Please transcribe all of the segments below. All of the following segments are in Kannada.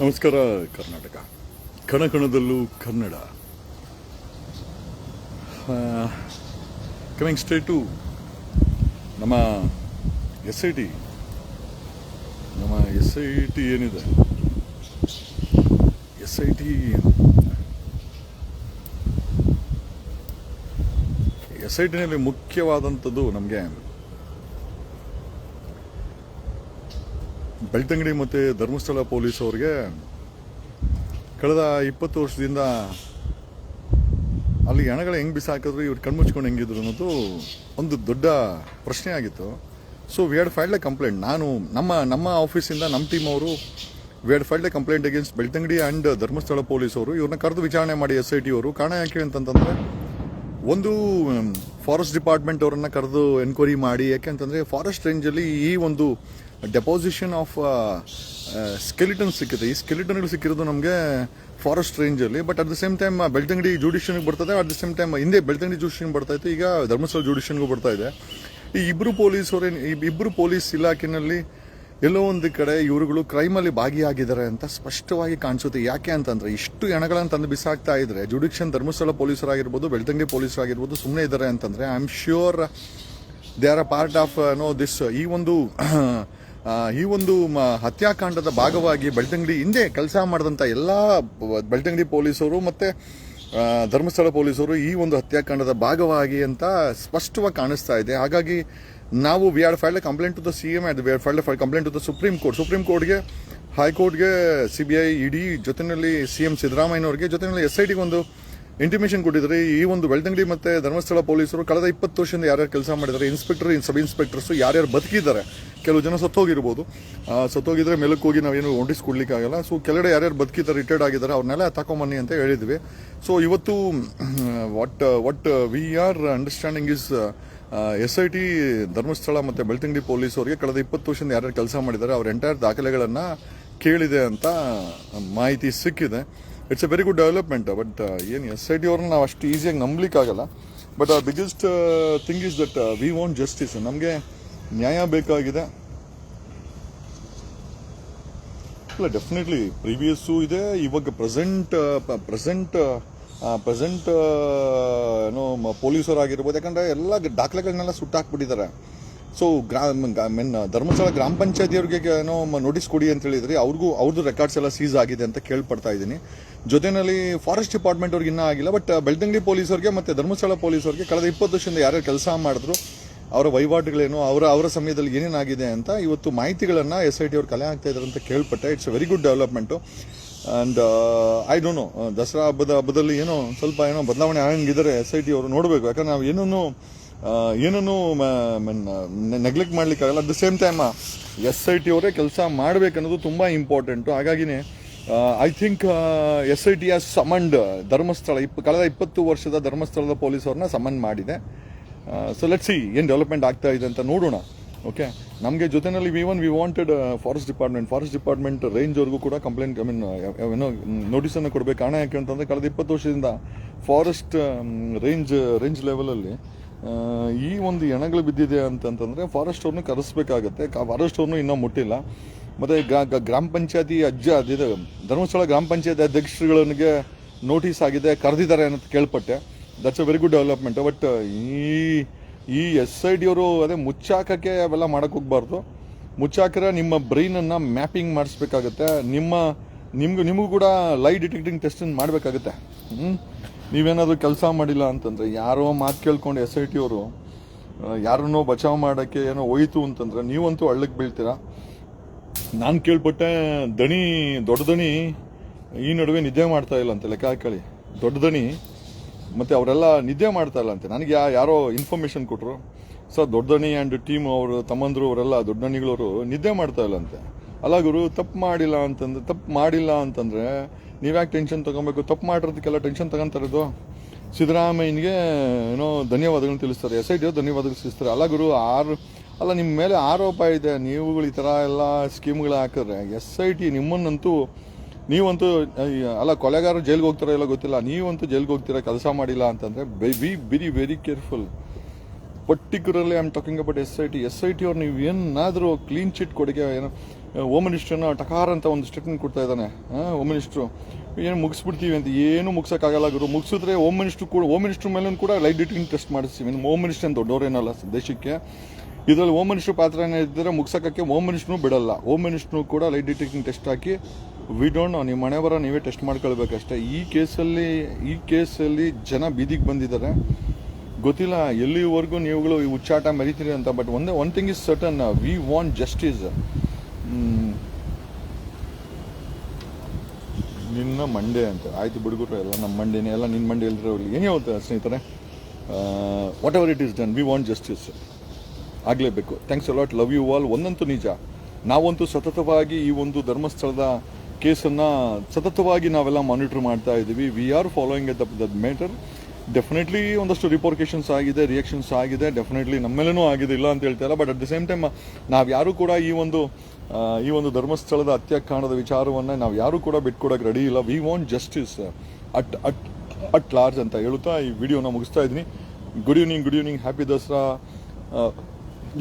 ನಮಸ್ಕಾರ, ಕರ್ನಾಟಕ. ಕಣಕಣದಲ್ಲೂ ಕನ್ನಡ. ಕಮಿಂಗ್ ಸ್ಟೇಟು ನಮ್ಮ ಎಸ್ ಐ ಟಿ ನಮ್ಮ ಎಸ್ ಐ ಟಿ ಏನಿದೆ? S I T S I ಟಿನಲ್ಲಿ ಮುಖ್ಯವಾದಂಥದ್ದು ನಮಗೆ ಬೆಳ್ತಂಗಡಿ ಮತ್ತು ಧರ್ಮಸ್ಥಳ ಪೊಲೀಸ್ ಅವ್ರಿಗೆ ಕಳೆದ ಇಪ್ಪತ್ತು ವರ್ಷದಿಂದ ಅಲ್ಲಿ ಹೆಣಗಳು ಹೆಂಗೆ ಬಿಸಾಕಿದ್ರು, ಇವ್ರು ಕಣ್ಮುಚ್ಕೊಂಡು ಹೆಂಗಿದ್ರು ಅನ್ನೋದು ಒಂದು ದೊಡ್ಡ ಪ್ರಶ್ನೆ ಆಗಿತ್ತು. So we had filed a complaint ನಾನು, ನಮ್ಮ ನಮ್ಮ ಆಫೀಸಿಂದ ನಮ್ಮ ಟೀಮ್ ಅವರು we had filed a complaint against Belthangady and Dharmasthala police ಅವರು. ಇವ್ರನ್ನ ಕರೆದು ವಿಚಾರಣೆ ಮಾಡಿ ಎಸ್ ಐ ಟಿ ಅವರು. ಕಾರಣ ಯಾಕೆ ಅಂತಂತಂದರೆ, ಒಂದು ಫಾರೆಸ್ಟ್ ಡಿಪಾರ್ಟ್ಮೆಂಟ್ ಅವರನ್ನು ಕರೆದು ಎನ್ಕ್ವೈರಿ ಮಾಡಿ. ಯಾಕೆ ಅಂತಂದರೆ ಫಾರೆಸ್ಟ್ ರೇಂಜಲ್ಲಿ ಈ ಒಂದು ಡೆಪಾಸಿಷನ್ ಆಫ್ ಸ್ಕೆಲಿಟನ್ ಸಿಕ್ಕಿದೆ. ಈ ಸ್ಕೆಲಿಟನ್ಗಳು ಸಿಕ್ಕಿರೋದು ನಮಗೆ ಫಾರೆಸ್ಟ್ ರೇಂಜಲ್ಲಿ but at the same time Belthangady ಜುಡಿಷನ್ಗೆ ಬರ್ತದೆ ಅಟ್ ದ ಸೇಮ್ ಟೈಮ್ ಹಿಂದೆ ಬೆಳ್ತಂಗಡಿ ಜುಡಿಷನ್ ಬರ್ತಾ ಇತ್ತು, ಈಗ ಧರ್ಮಸ್ಥಳ ಜುಡಿಷನ್ಗೂ ಬರ್ತಾ ಇದೆ. ಈ ಇಬ್ಬರು ಪೊಲೀಸ್ ಅವರೇ ಇಬ್ಬರು ಪೊಲೀಸ್ ಇಲಾಖೆನಲ್ಲಿ ಎಲ್ಲೋ ಒಂದು ಕಡೆ ಇವರುಗಳು ಕ್ರೈಮಲ್ಲಿ ಭಾಗಿಯಾಗಿದ್ದಾರೆ ಅಂತ ಸ್ಪಷ್ಟವಾಗಿ ಕಾಣಿಸುತ್ತೆ. ಯಾಕೆ ಅಂತಂದ್ರೆ, ಇಷ್ಟು ಹೆಣಗಳನ್ನು ತಂದು ಬಿಸಾಕ್ತಾ ಇದ್ರೆ ಜುಡಿಷನ್ ಧರ್ಮಸ್ಥಳ ಪೊಲೀಸರಾಗಿರ್ಬೋದು ಬೆಳ್ತಂಗಡಿ ಪೊಲೀಸರಾಗಿರ್ಬೋದು ಸುಮ್ಮನೆ ಇದ್ದಾರೆ ಅಂತಂದ್ರೆ I am sure they are a part of no this ಈ ಒಂದು ಈ ಒಂದು ಹತ್ಯಾಕಾಂಡದ ಭಾಗವಾಗಿ ಬೆಳ್ತಂಗಡಿ ಹಿಂದೆ ಕೆಲಸ ಮಾಡಿದಂಥ ಎಲ್ಲ ಬೆಳ್ತಂಗಡಿ ಪೊಲೀಸರು ಮತ್ತು ಧರ್ಮಸ್ಥಳ ಪೊಲೀಸರು ಈ ಒಂದು ಹತ್ಯಾಕಾಂಡದ ಭಾಗವಾಗಿ ಅಂತ ಸ್ಪಷ್ಟವಾಗಿ ಕಾಣಿಸ್ತಾ ಇದೆ. ಹಾಗಾಗಿ ನಾವು we are filed complaint to the C M we are filed complaint to the Supreme Court. Supreme ಕೋರ್ಟ್ಗೆ, ಹೈಕೋರ್ಟ್ಗೆ ಸಿ ಬಿ ಐ ಇಡಿ ಜೊತೆಯಲ್ಲಿ ಸಿ ಎಂ ಸಿದ್ದರಾಮಯ್ಯನವ್ರಿಗೆ ಜೊತೆಯಲ್ಲಿ ಎಸ್ ಐ ಟಿಗೆ ಒಂದು ಇಂಟಿಮೇಷನ್ ಕೊಟ್ಟಿದ್ದಾರೆ ಈ ಒಂದು ಬೆಳ್ತಂಗಡಿ ಮತ್ತೆ ಧರ್ಮಸ್ಥಳ ಪೊಲೀಸರು ಕಳೆದ ಇಪ್ಪತ್ತು ವರ್ಷದಿಂದ ಯಾರ್ಯಾರು ಕೆಲಸ ಮಾಡಿದ್ದಾರೆ ಇನ್ಸ್ಪೆಕ್ಟರ್ ಸಬ್ ಇನ್ಸ್ಪೆಕ್ಟರ್ಸ್ ಯಾರ್ಯಾರು ಬದುಕಿದ್ದಾರೆ, ಕೆಲವು ಜನ ಸತ್ತೋಗಿರ್ಬೋದು. ಸತ್ತೋಗಿದ್ರೆ ಮೇಲಕ್ಕೆ ಹೋಗಿ ನಾವೇನು ನೋಟಿಸ್ ಕೊಡ್ಲಿಕ್ಕಾಗಲ್ಲ ಸೊ ಕೆಳಗಡೆ ಯಾರ್ಯಾರು ಬದುಕಿದ್ದಾರೆ ರಿಟೈರ್ಡ್ ಆಗಿದ್ದಾರೆ, ಅವ್ರನ್ನೆಲ್ಲ ತಕೊಂಬನ್ನಿ ಅಂತ ಹೇಳಿದ್ವಿ. ಸೊ ಇವತ್ತು what what we are understanding is S I T Dharmasthala ಮತ್ತೆ ಬೆಳ್ತಂಗಡಿ ಪೊಲೀಸ್ ಅವರಿಗೆ ಕಳೆದ ಇಪ್ಪತ್ತು ವರ್ಷದಿಂದ ಯಾರ್ಯಾರು ಕೆಲಸ ಮಾಡಿದ್ದಾರೆ, ಅವ್ರ ಎಂಟೈರ್ ದಾಖಲೆಗಳನ್ನು ಕೇಳಿದೆ ಅಂತ ಮಾಹಿತಿ ಸಿಕ್ಕಿದೆ. It's a very good development but ಏನು ಎಸ್ ಐ ಟಿ ಅವ್ರನ್ನ ನಾವು ಅಷ್ಟು ಈಸಿಯಾಗಿ ನಂಬಲಿಕ್ಕಾಗಲ್ಲ. But biggest thing is that we want justice ನಮಗೆ ನ್ಯಾಯ ಬೇಕಾಗಿದೆ. ಇಲ್ಲ ಡೆಫಿನೆಟ್ಲಿ ಪ್ರೀವಿಯಸ್ಸು ಇದೆ. ಇವಾಗ ಪ್ರೆಸೆಂಟ್ ಪ್ರೆಸೆಂಟ್ ಪ್ರೆಸೆಂಟ್ ಏನು ಪೊಲೀಸರು ಆಗಿರ್ಬೋದು ಯಾಕಂದರೆ ಎಲ್ಲ ದಾಖಲೆಗಳನ್ನೆಲ್ಲ ಸುಟ್ಟಾಕ್ಬಿಟ್ಟಿದ್ದಾರೆ. ಸೊ ಗ್ರಾ ಮೀನ್ ಧರ್ಮಸ್ಥಳ ಗ್ರಾಮ ಪಂಚಾಯತಿಯವ್ರಿಗೆ ಏನೋ ನೋಟಿಸ್ ಕೊಡಿ ಅಂತ ಹೇಳಿದ್ರಿ ಅವ್ರಿಗೂ ಅವ್ರದ್ದು ರೆಕಾರ್ಡ್ಸ್ ಎಲ್ಲ ಸೀಸ್ ಆಗಿದೆ ಅಂತ ಕೇಳ್ಪಡ್ತಾ ಇದ್ದೀನಿ. ಜೊತೆಯಲ್ಲಿ ಫಾರೆಸ್ಟ್ ಡಿಪಾರ್ಟ್ಮೆಂಟ್ ಅವ್ರಿಗೆ ಇನ್ನೂ ಆಗಿಲ್ಲ ಬಟ್ ಬೆಳ್ತಂಗಡಿ ಪೊಲೀಸರಿಗೆ ಮತ್ತೆ ಧರ್ಮಸ್ಥಳ ಪೊಲೀಸರಿಗೆ ಕಳೆದ ಇಪ್ಪತ್ತು ವರ್ಷದಿಂದ ಯಾರ್ಯಾರು ಕೆಲಸ ಮಾಡಿದ್ರು, ಅವರ ವಹಿವಾಟುಗಳೇನು, ಅವರ ಅವರ ಸಮಯದಲ್ಲಿ ಏನೇನಾಗಿದೆ ಅಂತ ಇವತ್ತು ಮಾಹಿತಿಗಳನ್ನು ಎಸ್ ಐ ಟಿ ಅವ್ರು ಕಲೆ ಆಗ್ತಾ ಅಂತ ಕೇಳ್ಪಟ್ಟೆ. It's very good development and I don't know Dasara ಹಬ್ಬದ ಹಬ್ಬದಲ್ಲಿ ಏನೋ ಸ್ವಲ್ಪ ಏನೋ ಬದಲಾವಣೆ ಆಗಂಗಿದ್ದಾರೆ ಎಸ್ ಐ ಟಿ ಅವರು ನೋಡಬೇಕು. ಯಾಕಂದ್ರೆ ನಾವು ಏನನ್ನು ಏನನ್ನು neglect ಮಾಡ್ಲಿಕ್ಕಾಗಲ್ಲ. At the same time S I T ಅವರೇ ಕೆಲಸ ಮಾಡಬೇಕನ್ನೋದು ತುಂಬ ಇಂಪಾರ್ಟೆಂಟು ಹಾಗಾಗಿನೇ I think S I T has summoned Dharmasthala, ಇಪ್ಪ, ಕಳೆದ ಇಪ್ಪತ್ತು ವರ್ಷದ ಧರ್ಮಸ್ಥಳದ ಪೊಲೀಸ್ ಅವ್ರನ್ನ ಸಮನ್ ಮಾಡಿದೆ. ಸೊ ಲೆಟ್ ಸಿ ಏನು ಡೆವಲಪ್ಮೆಂಟ್ ಆಗ್ತಾ ಇದೆ ಅಂತ ನೋಡೋಣ. ಓಕೆ ನಮಗೆ ಜೊತೆನಲ್ಲಿ we one we wanted forest department forest department ರೇಂಜ್ವರೆಗೂ ಕೂಡ ಕಂಪ್ಲೇಂಟ್ ಐ ಮೀನ್ ಏನೋ ನೋಟಿಸನ್ನು ಕೊಡಬೇಕು. ಕಾರಣ ಯಾಕೆ ಅಂತಂದರೆ ಕಳೆದ ಇಪ್ಪತ್ತು ವರ್ಷದಿಂದ ಫಾರೆಸ್ಟ್ ರೇಂಜ್ ರೇಂಜ್ ಲೆವೆಲಲ್ಲಿ ಈ ಒಂದು ಎಣಗಳು ಬಿದ್ದಿದೆ ಅಂತಂತಂದರೆ ಫಾರೆಸ್ಟ್ ಅವ್ರನ್ನ ಕರೆಸ್ಬೇಕಾಗತ್ತೆ. ಫಾರೆಸ್ಟ್ ಅವ್ರನ್ನೂ ಇನ್ನೂ ಮುಟ್ಟಿಲ್ಲ. ಮತ್ತು ಗ್ರಾಮ ಪಂಚಾಯತಿ ಅಜ್ಜ ಅದಿದೆ ಧರ್ಮಸ್ಥಳ ಗ್ರಾಮ ಪಂಚಾಯತಿ ಅಧ್ಯಕ್ಷರುಗಳಿಗೆ ನೋಟಿಸ್ ಆಗಿದೆ, ಕರೆದಿದ್ದಾರೆ ಅಂತ ಕೇಳ್ಪಟ್ಟೆ. That's a very good development but ಈ ಈ ಎಸ್ ಐ ಡಿ ಅವರು ಅದೇ ಮುಚ್ಚಾಕಕ್ಕೆ ಅವೆಲ್ಲ ಮಾಡೋಕೆ ಹೋಗ್ಬಾರ್ದು. ಮುಚ್ಚಾಕಿದ್ರೆ ನಿಮ್ಮ ಬ್ರೈನನ್ನು ಮ್ಯಾಪಿಂಗ್ ಮಾಡಿಸ್ಬೇಕಾಗತ್ತೆ. ನಿಮ್ಮ, ನಿಮ್ಗೂ, ನಿಮಗೂ ಕೂಡ ಲೈ ಡಿಟೆಕ್ಟಿಂಗ್ ಟೆಸ್ಟನ್ನು ಮಾಡಬೇಕಾಗತ್ತೆ. ಹ್ಞೂ ನೀವೇನಾದರೂ ಕೆಲಸ ಮಾಡಿಲ್ಲ ಅಂತಂದರೆ, ಯಾರೋ ಮಾತು ಕೇಳ್ಕೊಂಡು ಎಸ್ ಐ ಟಿ ಅವರು ಯಾರನ್ನೋ ಬಚಾವ್ ಮಾಡೋಕ್ಕೆ ಏನೋ ಹೋಯಿತು ಅಂತಂದ್ರೆ, ನೀವಂತೂ ಹಳ್ಳಕ್ಕೆ ಬೀಳ್ತೀರಾ? ನಾನು ಕೇಳ್ಪಟ್ಟೆ, ದಣಿ, ದೊಡ್ಡ ದಣಿ ಈ ನಡುವೆ ನಿದ್ದೆ ಮಾಡ್ತಾ ಇಲ್ಲ ಅಂತ ಲೆಕ್ಕ ಹಾಕೊಳ್ಳಿ ದೊಡ್ಡ ದಣಿ, ಮತ್ತು ಅವರೆಲ್ಲ ನಿದ್ದೆ ಮಾಡ್ತಾ ಇಲ್ಲ ಅಂತೆ. ನನಗೆ ಯಾ- ಯಾರೋ ಇನ್ಫಾರ್ಮೇಷನ್ ಕೊಟ್ಟರು ಸರ್, ದೊಡ್ಡ ದಣಿ ಆ್ಯಂಡ್ ಟೀಮ್ ಅವರು, ತಮ್ಮಂದರು, ಅವರೆಲ್ಲ ದೊಡ್ಡ ದಣಿಗಳವರು ನಿದ್ದೆ ಮಾಡ್ತಾ ಇಲ್ಲ ಅಂತೆ. ಅಲ್ಲ ಗುರು, ತಪ್ಪು ಮಾಡಿಲ್ಲ ಅಂತಂದ್ರೆ, ತಪ್ಪು ಮಾಡಿಲ್ಲ ಅಂತಂದ್ರೆ ನೀವ್ಯಾಕೆ ಟೆನ್ಷನ್ ತಗೊಬೇಕು? ತಪ್ಪು ಮಾಡಿರೋದಕ್ಕೆಲ್ಲ ಟೆನ್ಷನ್ ತಗೊಂತಾರದು ಸಿದ್ದರಾಮಯ್ಯನಿಗೆ ಏನೋ ಧನ್ಯವಾದಗಳನ್ನ ತಿಳಿಸ್ತಾರೆ. ಎಸ್ ಐ ಟಿ ಧನ್ಯವಾದಗಳು ತಿಳಿಸ್ತಾರೆ. ಅಲ್ಲ ಗುರು, ಆರು ಅಲ್ಲ ನಿಮ್ಮ ಮೇಲೆ ಆರೋಪ ಇದೆ. ನೀವುಗಳು ಈ ಥರ ಎಲ್ಲ ಸ್ಕೀಮ್ಗಳು ಹಾಕಿದ್ರೆ ಎಸ್ ಐ ಟಿ ನಿಮ್ಮನ್ನಂತೂ ನೀವಂತೂ ಅಲ್ಲ ಕೊಲೆಗಾರರು ಜೈಲಿಗೆ ಹೋಗ್ತಾರೋ ಇಲ್ಲ ಗೊತ್ತಿಲ್ಲ. ನೀವಂತೂ ಜೈಲಿಗೆ ಹೋಗ್ತೀರಾ? ಕೆಲಸ ಮಾಡಿಲ್ಲ ಅಂತಂದ್ರೆ be very very careful. Particularly I am talking about S I T S I T ಅವ್ರು ನೀವು ಏನಾದರೂ ಕ್ಲೀನ್ ಚಿಟ್ ಕೊಡುಗೆ, ಏನೋ ಹೋಮ್ ಮಿನಿಸ್ಟ್ರನ್ನ ಟಕಾರ ಅಂತ ಒಂದು ಸ್ಟೇಟ್ಮೆಂಟ್ ಕೊಡ್ತಾ ಇದ್ದಾನೆ. ಹೋಮ್ ಮಿನಿಸ್ಟ್ರು ಏನು ಮುಗಿಸ್ಬಿಡ್ತೀವಿ ಅಂತ ಏನು ಮುಗ್ಸೋಕ್ಕಾಗಲ್ಲ ಗುರು. ಮುಗಿಸಿದ್ರೆ ಹೋಮ್ ಮಿನಿಸ್ಟ್ರು ಕೂಡ ಹೋಮ್ ಮಿನಿಸ್ಟ್ರ್ ಮೇಲೂ ಕೂಡ ಲೈಟ್ ಡಿಟಿಂಗ್ ಟೆಸ್ಟ್ ಮಾಡಿಸ್ತೀವಿ ಇನ್ನು ಹೋಮ್ ಮಿನಿಸ್ಟ್ರ್ ಅಂತ ದೊಡ್ಡವರೇನಲ್ಲ ದೇಶಕ್ಕೆ. ಇದರಲ್ಲಿ ಹೋಮ್ ಮಿನಿಸ್ಟ್ರ್ ಪಾತ್ರ ಏನಿದ್ರೆ ಮುಗ್ಸೋಕ್ಕೆ ಹೋಮ್ ಮಿನಿಸ್ಟ್ರು ಬಿಡಲ್ಲ. ಹೋಮ್ ಮಿನಿಸ್ಟ್ರು ಕೂಡ ಲೈಟ್ ಡಿಟೆಕ್ಟಿಂಗ್ ಟೆಸ್ಟ್ ಹಾಕಿ ವಿ ಡೋಂಟ್ ನಿಮ್ಮ ಮನೆ ಬರೋ ನೀವೇ ಟೆಸ್ಟ್ ಮಾಡ್ಕೊಳ್ಬೇಕಷ್ಟೇ. ಈ ಕೇಸಲ್ಲಿ ಈ ಕೇಸಲ್ಲಿ ಜನ ಬೀದಿಗೆ ಬಂದಿದ್ದಾರೆ. ಗೊತ್ತಿಲ್ಲ, ಎಲ್ಲಿವರೆಗೂ ನೀವುಗಳು ಈ ಹುಚ್ಚಾಟ ಮರಿತೀರಿ ಅಂತ ಬಟ್ ಒಂದೇ one thing is certain we want justice ನಿನ್ನ ಮಂಡೆ ಅಂತ. ಆಯ್ತು ಬಿಡುಗರು ಎಲ್ಲ ನಮ್ಮ ಮಂಡೆನೇ, ಎಲ್ಲ ನಿನ್ನ ಮಂಡೆ ಎಲ್ದಿರೋ ಏನೇ ಹೋಗ್ತದೆ ಸ್ನೇಹಿತರೆ? Whatever it is done we want justice ಆಗಲೇಬೇಕು. Thanks a lot love you all ಒಂದಂತೂ ನಿಜ. ನಾವಂತೂ ಸತತವಾಗಿ ಈ ಒಂದು ಧರ್ಮಸ್ಥಳದ ಕೇಸನ್ನು ಸತತವಾಗಿ ನಾವೆಲ್ಲ ಮಾನಿಟ್ರ್ ಮಾಡ್ತಾ ಇದ್ದೀವಿ. We are following at the matter definitely ಒಂದಷ್ಟು ರಿಪೋರ್ಕೇಶನ್ಸ್ ಆಗಿದೆ ರಿಯಾಕ್ಷನ್ಸ್ ಆಗಿದೆ ಡೆಫಿನೆಟ್ಲಿ ನಮ್ಮೇಲೇನೂ ಆಗಿದೆ, ಇಲ್ಲ ಅಂತ ಹೇಳ್ತಾ ಇಲ್ಲ. But at the same time ನಾವು ಯಾರು ಕೂಡ ಈ ಒಂದು ಈ ಒಂದು ಧರ್ಮಸ್ಥಳದ ಹತ್ಯಾಕಾಂಡದ ವಿಚಾರವನ್ನು ನಾವು ಯಾರು ಕೂಡ ಬಿಟ್ಕೊಡೋಕೆ ರೆಡಿ ಇಲ್ಲ. We want justice at at at large ಅಂತ ಹೇಳುತ್ತಾ ಈ ವಿಡಿಯೋನ ಮುಗಿಸ್ತಾ ಇದ್ದೀನಿ. Good evening good evening happy Dasara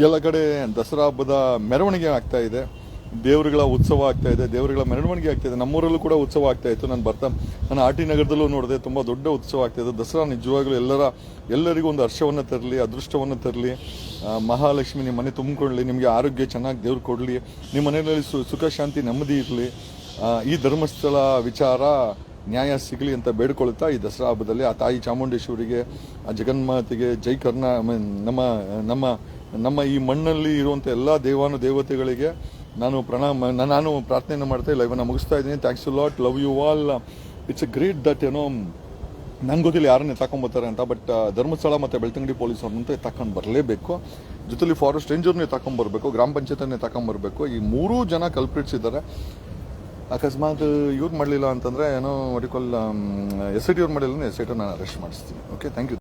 ಎಲ್ಲ ಕಡೆ ದಸರಾ ಹಬ್ಬದ ಮೆರವಣಿಗೆ ಆಗ್ತಾ ಇದೆ. ದೇವರುಗಳ ಉತ್ಸವ ಆಗ್ತಾ ಇದೆ, ದೇವರುಗಳ ಮೆರವಣಿಗೆ ಆಗ್ತಾ ಇದೆ, ನಮ್ಮೂರಲ್ಲೂ ಕೂಡ ಉತ್ಸವ ಆಗ್ತಾ ಇತ್ತು. ನಾನು ಬರ್ತಾ, ನಾನು ಆರ್ ಟಿ ನಗರದಲ್ಲೂ ನೋಡಿದೆ, ತುಂಬ ದೊಡ್ಡ ಉತ್ಸವ ಆಗ್ತಾ ಇದೆ. ದಸರಾ ನಿಜವಾಗ್ಲೂ ಎಲ್ಲರ, ಎಲ್ಲರಿಗೂ ಒಂದು ಹರ್ಷವನ್ನು ತರಲಿ, ಅದೃಷ್ಟವನ್ನು ತರಲಿ. ಮಹಾಲಕ್ಷ್ಮಿ ನಿಮ್ಮ ಮನೆ ತುಂಬಿಕೊಳ್ಳಿ, ನಿಮಗೆ ಆರೋಗ್ಯ ಚೆನ್ನಾಗಿ ದೇವ್ರು ಕೊಡಲಿ. ನಿಮ್ಮ ಮನೆಯಲ್ಲಿ ಸುಖ, ಶಾಂತಿ, ನೆಮ್ಮದಿ ಇರಲಿ. ಈ ಧರ್ಮಸ್ಥಳ ವಿಚಾರ ನ್ಯಾಯ ಸಿಗಲಿ ಅಂತ ಬೇಡ್ಕೊಳ್ತಾ ಈ ದಸರಾ ಹಬ್ಬದಲ್ಲಿ ಆ ತಾಯಿ ಚಾಮುಂಡೇಶ್ವರಿಗೆ, ಆ ಜಗನ್ಮಾತೆಗೆ ಜೈ ಕರ್ನಾ ನಮ್ಮ ನಮ್ಮ ನಮ್ಮ ಈ ಮಣ್ಣಲ್ಲಿ ಇರುವಂಥ ಎಲ್ಲ ದೇವಾನು, ದೇವತೆಗಳಿಗೆ ನಾನು ಪ್ರಣಾಮ ನಾನು ಪ್ರಾರ್ಥನೆಯನ್ನು ಮಾಡ್ತಾ ಇಲ್ಲ ಇವನ್ನ ಮುಗಿಸ್ತಾ ಇದ್ದೀನಿ. Thanks you lot love you all it's a great that ಏನೋ ನಂಗೆ ಗೊತ್ತಿಲ್ಲ ಯಾರನ್ನೇ ತಗೊಂಬತ್ತಾರೆ ಅಂತ ಬಟ್ ಧರ್ಮಸ್ಥಳ ಮತ್ತು ಬೆಳ್ತಂಗಡಿ ಪೊಲೀಸ್ ತಕೊಂಡು ಬರಲೇಬೇಕು. ಜೊತೆಲಿ ಫಾರೆಸ್ಟ್ ರೇಂಜರ್ನೇ ತಗೊಂಬರ್ಬೇಕು ಗ್ರಾಮ ಪಂಚಾಯತನ್ನೇ ತಗೊಂಬರ್ಬೇಕು ಈ ಮೂರೂ ಜನ ಕಲ್ಪ್ರಿಟ್ಸ್ ಇದ್ದಾರೆ. ಅಕಸ್ಮಾತ್ ಇವ್ರು ಮಾಡಲಿಲ್ಲ ಅಂತಂದರೆ, ಏನೋ ಮೆಡಿಕಲ್ ಎಸ್ ಐ ಟಿ ಅವ್ರು ಮಾಡಿಲ್ಲ ಎಸ್ ಐ ಟಿ ನಾನು ಅರೆಸ್ಟ್ ಮಾಡಿಸ್ತೀನಿ. Okay thank you